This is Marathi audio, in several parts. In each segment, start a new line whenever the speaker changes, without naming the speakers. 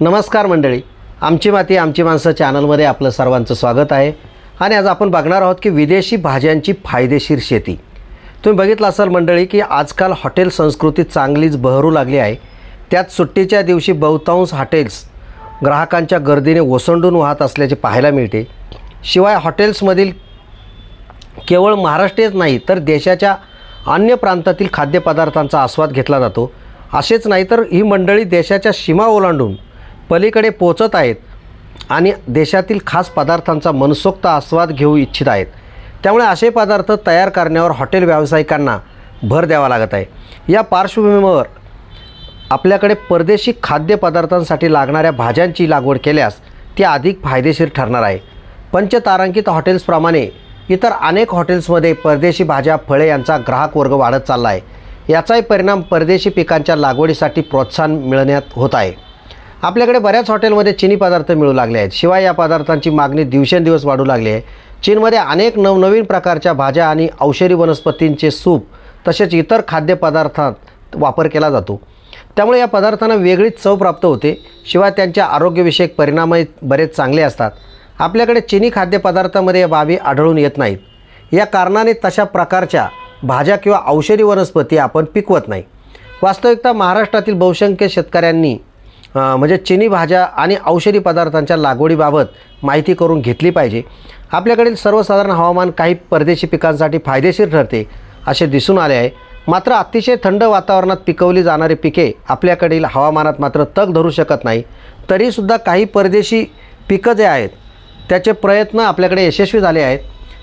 नमस्कार मंडळी. आमची माती आमची माणसं चॅनलमध्ये आपलं सर्वांचं स्वागत आहे. आणि आज आपण बघणार आहोत की विदेशी भाज्यांची फायदेशीर शेती. तुम्ही बघितलं असाल मंडळी की आजकाल हॉटेल संस्कृती चांगलीच बहरू लागली आहे. त्यात सुट्टीच्या दिवशी बहुतांश हॉटेल्स ग्राहकांच्या गर्दीने ओसंडून वाहत असल्याचे पाहायला मिळते. शिवाय हॉटेल्समधील केवळ महाराष्ट्रीयच नाही तर देशाच्या अन्य प्रांतातील खाद्यपदार्थांचा आस्वाद घेतला जातो. असेच नाही तर ही मंडळी देशाच्या सीमा ओलांडून पलीकडे पोचत आहेत आणि देशातील खास पदार्थांचा मनसोक्त आस्वाद घेऊ इच्छित आहेत. त्यामुळे असे पदार्थ तयार करण्यावर हॉटेल व्यावसायिकांना भर द्यावा लागत आहे. या पार्श्वभूमीवर आपल्याकडे परदेशी खाद्यपदार्थांसाठी लागणाऱ्या भाज्यांची लागवड केल्यास ती अधिक फायदेशीर ठरणार आहे. पंचतारांकित हॉटेल्सप्रमाणे इतर अनेक हॉटेल्समध्ये परदेशी भाज्या फळे यांचा ग्राहक वर्ग वाढत चालला आहे. याचाही परिणाम परदेशी पिकांच्या लागवडीसाठी प्रोत्साहन मिळण्यात होत आहे. आपल्याकडे बऱ्याच हॉटेलमध्ये चिनी पदार्थ मिळू लागले आहेत. शिवाय या पदार्थांची मागणी दिवसेंदिवस वाढू लागली आहे. चीनमध्ये अनेक नवनवीन प्रकारच्या भाज्या आणि औषधी वनस्पतींचे सूप तसेच इतर खाद्यपदार्थात वापर केला जातो. त्यामुळे या पदार्थांना वेगळीच चव प्राप्त होते. शिवाय त्यांच्या आरोग्यविषयक परिणामही बरेच चांगले असतात. आपल्याकडे चिनी खाद्यपदार्थामध्ये या बाबी आढळून येत नाहीत. या कारणाने तशा प्रकारच्या भाज्या किंवा औषधी वनस्पती आपण पिकवत नाही. वास्तविकता महाराष्ट्रातील बहुसंख्य शेतकऱ्यांनी म्हणजे चिनी भाज्या आणि औषधी पदार्थांच्या लागवडीबाबत माहिती करून घेतली पाहिजे. आपल्याकडील सर्वसाधारण हवामान काही परदेशी पिकांसाठी फायदेशीर ठरते असे दिसून आले आहे. मात्र अतिशय थंड वातावरणात पिकवली जाणारी पिके आपल्याकडील हवामानात मात्र तग धरू शकत नाही. तरीसुद्धा काही परदेशी पिकं जे आहेत त्याचे प्रयत्न आपल्याकडे यशस्वी झाले आहेत.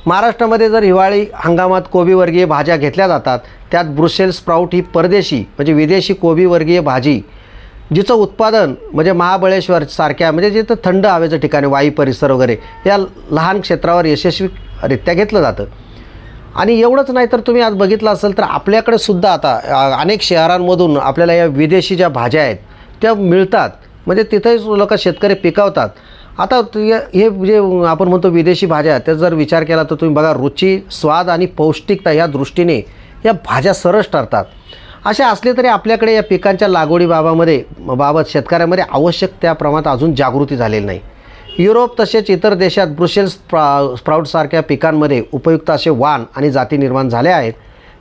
महाराष्ट्रामध्ये जर हिवाळी हंगामात कोबीवर्गीय भाज्या घेतल्या जातात त्यात ब्रुसेल स्प्राऊट ही परदेशी म्हणजे विदेशी कोबीवर्गीय भाजी जिचं उत्पादन म्हणजे महाबळेश्वर सारख्या म्हणजे जिथं थंड हवेचं ठिकाणी वायू परिसर वगैरे या लहान क्षेत्रावर यशस्वीरित्या घेतलं जातं. आणि एवढंच नाही तर तुम्ही आज बघितलं असेल तर आपल्याकडे सुद्धा आता अनेक शहरांमधून आपल्याला या विदेशी ज्या भाज्या आहेत त्या मिळतात. म्हणजे तिथेच लोक शेतकरी पिकवतात. आता या- हे जे आपण म्हणतो विदेशी भाज्या त्याचा जर विचार केला तर तुम्ही बघा रुची स्वाद आणि पौष्टिकता या दृष्टीने या भाज्या सरस ठरतात. असे असले तरी आपल्याकडे या पिकांच्या लागवडीबाबामध्ये बाबत शेतकऱ्यामध्ये आवश्यक त्या प्रमाणात अजून जागृती झालेली नाही. युरोप तसेच इतर देशात ब्रुसेल्स स्प्रा स्प्राऊटसारख्या पिकांमध्ये उपयुक्त असे वाण आणि जाती निर्माण झाल्या आहेत.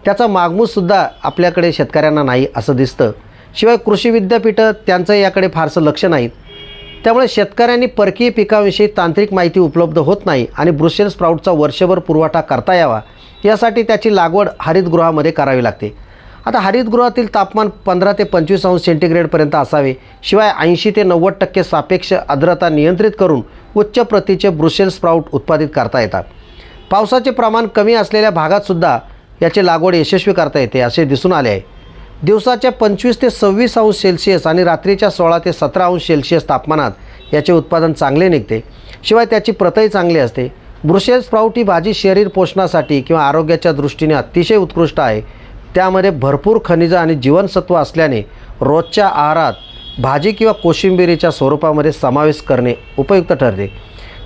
त्याचा मागमूससुद्धा आपल्याकडे शेतकऱ्यांना नाही असं दिसतं. शिवाय कृषी विद्यापीठं त्यांचं याकडे फारसं लक्ष नाहीत. त्यामुळे शेतकऱ्यांनी परकीय पिकाविषयी तांत्रिक माहिती उपलब्ध होत नाही आणि ब्रुसेल स्प्राऊटचा वर्षभर पुरवठा करता यावा यासाठी त्याची लागवड हरितगृहामध्ये करावी लागते. आता हरितगृहातील तापमान पंधरा ते पंचवीस अंश सेंटीग्रेडपर्यंत असावे. शिवाय ऐंशी ते नव्वद टक्के सापेक्ष आर्द्रता नियंत्रित करून उच्च प्रतीचे ब्रुसेल स्प्राऊट उत्पादित करता येतात. पावसाचे प्रमाण कमी असलेल्या भागातसुद्धा याची लागवड यशस्वी करता येते असे दिसून आले आहे. दिवसाच्या पंचवीस ते सव्वीस अंश सेल्सिअस आणि रात्रीच्या सोळा ते सतरा अंश सेल्सिअस तापमानात याचे उत्पादन चांगले निघते. शिवाय त्याची प्रतही चांगली असते. ब्रुसेल स्प्राऊट ही भाजी शरीर पोषणासाठी किंवा आरोग्याच्या दृष्टीने अतिशय उत्कृष्ट आहे. त्यामध्ये भरपूर खनिजं आणि जीवनसत्व असल्याने रोजच्या आहारात भाजी किंवा कोशिंबिरीच्या स्वरूपामध्ये समावेश करणे उपयुक्त ठरते.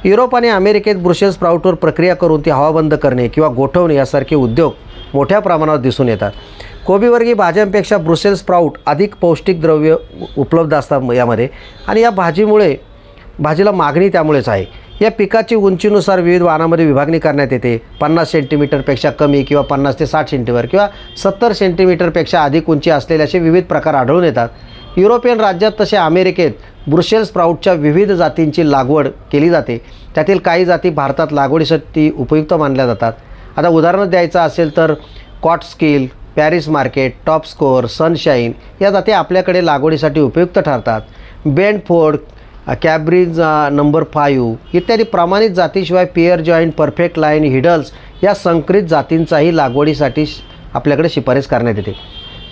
युरोप आणि अमेरिकेत ब्रुसेल स्प्राउटवर प्रक्रिया करून ती हवाबंद करणे किंवा गोठवणे यासारखे उद्योग मोठ्या प्रमाणावर दिसून येतात. कोबीवर्गीय भाज्यांपेक्षा ब्रुसेल स्प्राऊट अधिक पौष्टिक द्रव्य उपलब्ध असतात यामध्ये आणि या भाजीमुळे भाजीला मागणी त्यामुळेच आहे. या पिकाची उंचीनुसार विविध वाहनामध्ये विभागणी करण्यात येते. पन्नास सेंटीमीटरपेक्षा कमी किंवा पन्नास ते साठ सेंटीमीटर किंवा सत्तर सेंटीमीटरपेक्षा अधिक उंची असलेले असे विविध प्रकार आढळून येतात. युरोपियन राज्यात तसे अमेरिकेत ब्रुशेल स्प्राऊटच्या विविध जातींची लागवड केली जाते. त्यातील काही जाती भारतात लागवडीसाठी उपयुक्त मानल्या जातात. आता उदाहरण द्यायचं असेल तर cot skill Paris market top score sunshine या जाती आपल्याकडे लागवडीसाठी उपयुक्त ठरतात. बेंडफोर्ड कॅब्रिज नंबर फाईव्ह इत्यादी प्रमाणित जातीशिवाय पिअर जॉईंट परफेक्ट लाईन हिडल्स या संकरित जातींचाही लागवडीसाठी आपल्याकडे शिफारस करण्यात येते.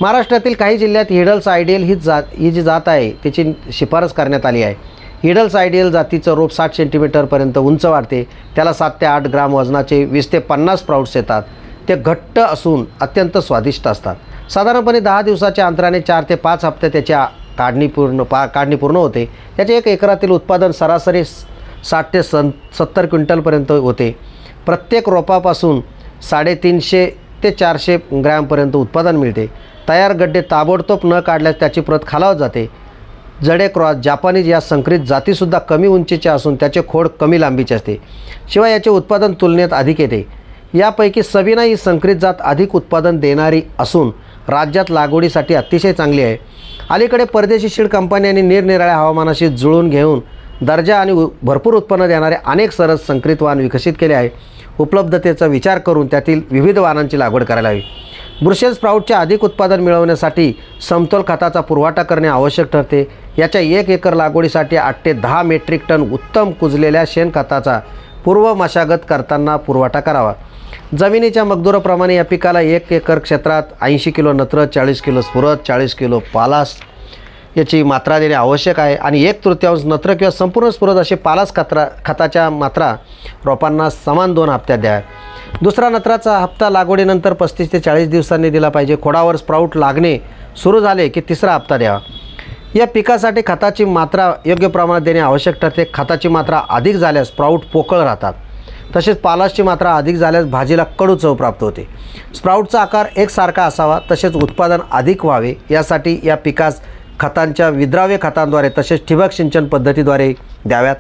महाराष्ट्रातील काही जिल्ह्यात हिडल्स आयडियल ही जात ही जी जात आहे त्याची शिफारस करण्यात आली आहे. हिडल्स आयडियल जातीचं रोप साठ सेंटीमीटरपर्यंत उंच वाढते. त्याला सात ते आठ ग्राम वजनाचे वीस ते पन्नास प्राउड्स येतात. ते घट्ट असून अत्यंत स्वादिष्ट असतात. साधारणपणे दहा दिवसाच्या अंतराने चार ते पाच हप्ते त्याच्या काढणी पूर्ण पा काढणी पूर्ण होते. त्याचे एक एकरातील उत्पादन सरासरी साठ ते सन सत्तर क्विंटलपर्यंत होते. प्रत्येक रोपापासून साडेतीनशे ते चारशे ग्रॅमपर्यंत उत्पादन मिळते. तयार गड्डे ताबडतोब न काढल्यास त्याची प्रत खालावत जाते. जडे क्रॉस जापानीज या संकरित जातीसुद्धा कमी उंचीच्या असून त्याचे खोड कमी लांबीचे असते. शिवाय याचे उत्पादन तुलनेत अधिक येते. यापैकी सबिना ही संकरित जात अधिक उत्पादन देणारी असून राज्यात लागवडीसाठी अतिशय चांगली आहे. अलीकडे परदेशी शीड कंपन्यांनी निरनिराळ्या हवामानाशी जुळून घेऊन दर्जा आणि उ- भरपूर उत्पन्न देणारे अनेक सरस संकरित वाहन विकसित केले आहे. उपलब्धतेचा विचार करून त्यातील विविध वाहनांची लागवड करायला हवी. ब्रुशेल स्प्राऊटचे अधिक उत्पादन मिळवण्यासाठी समतोल खताचा पुरवठा करणे आवश्यक ठरते. याच्या एक एकर लागवडीसाठी आठ ते दहा मेट्रिक टन उत्तम कुजलेल्या शेणखताचा पूर्व मशागत करताना पुरवठा करावा. जमिनीच्या मगदुराप्रमाणे या पिकाला एक एकर क्षेत्रात ऐंशी किलो नत्र चाळीस किलो स्फुरत चाळीस किलो पालास याची मात्रा देणे आवश्यक आहे. आणि एक तृतीयांश नत्र किंवा संपूर्ण स्फुरत असे पालास खत्रा खताच्या मात्रा रोपांना समान दोन हप्त्यात द्या. दुसरा नत्राचा हप्ता लागवडीनंतर पस्तीस ते चाळीस दिवसांनी दिला पाहिजे. खोडावर स्प्राऊट लागणे सुरू झाले की तिसरा हप्ता द्यावा या पिकासाठी खताची मात्रा योग्य प्रमाणात देणे आवश्यक ठरते. खताची मात्रा अधिक झाल्यास स्प्राऊट पोकळ राहतात. तसेच पालासची मात्रा अधिक झाल्यास भाजीला कडू चव प्राप्त होते. स्प्राऊटचा आकार एकसारखा असावा तसेच उत्पादन अधिक व्हावे यासाठी या पिकास खतांच्या विद्राव्य खतांद्वारे तसेच ठिबक सिंचन पद्धतीद्वारे द्याव्यात.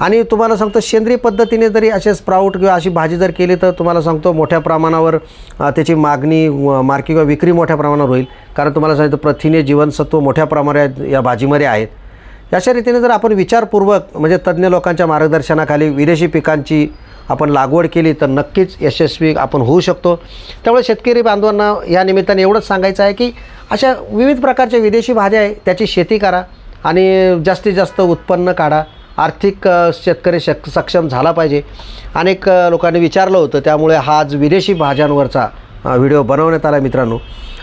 आणि तुम्हाला सांगतो सेंद्रिय पद्धतीने जरी असे स्प्राऊट किंवा अशी भाजी जर केली तर तुम्हाला सांगतो मोठ्या प्रमाणावर त्याची मागणी व मार्केट किंवा विक्री मोठ्या प्रमाणावर होईल. कारण तुम्हाला सांगितलं प्रथिने जीवनसत्व मोठ्या प्रमाणात या भाजीमध्ये आहेत. अशा रीतीने जर आपण विचारपूर्वक म्हणजे तज्ज्ञ लोकांच्या मार्गदर्शनाखाली विदेशी पिकांची आपण लागवड केली तर नक्कीच यशस्वी आपण होऊ शकतो. त्यामुळे शेतकरी बांधवांना या निमित्ताने एवढंच सांगायचं आहे की अशा विविध प्रकारच्या विदेशी भाज्या आहे त्याची शेती करा आणि जास्तीत जास्त उत्पन्न काढा. आर्थिक शेतकरी शक सक्षम झाला पाहिजे. अनेक लोकांनी विचारलं होतं त्यामुळे हा आज विदेशी भाज्यांवरचा व्हिडिओ बनवण्यात आला मित्रांनो.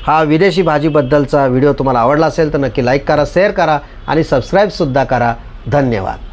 हा विदेशी भाजीबद्दलचा व्हिडिओ तुम्हाला आवडला असेल तर नक्की लाईक करा शेअर करा आणि सबस्क्राईबसुद्धा करा. धन्यवाद.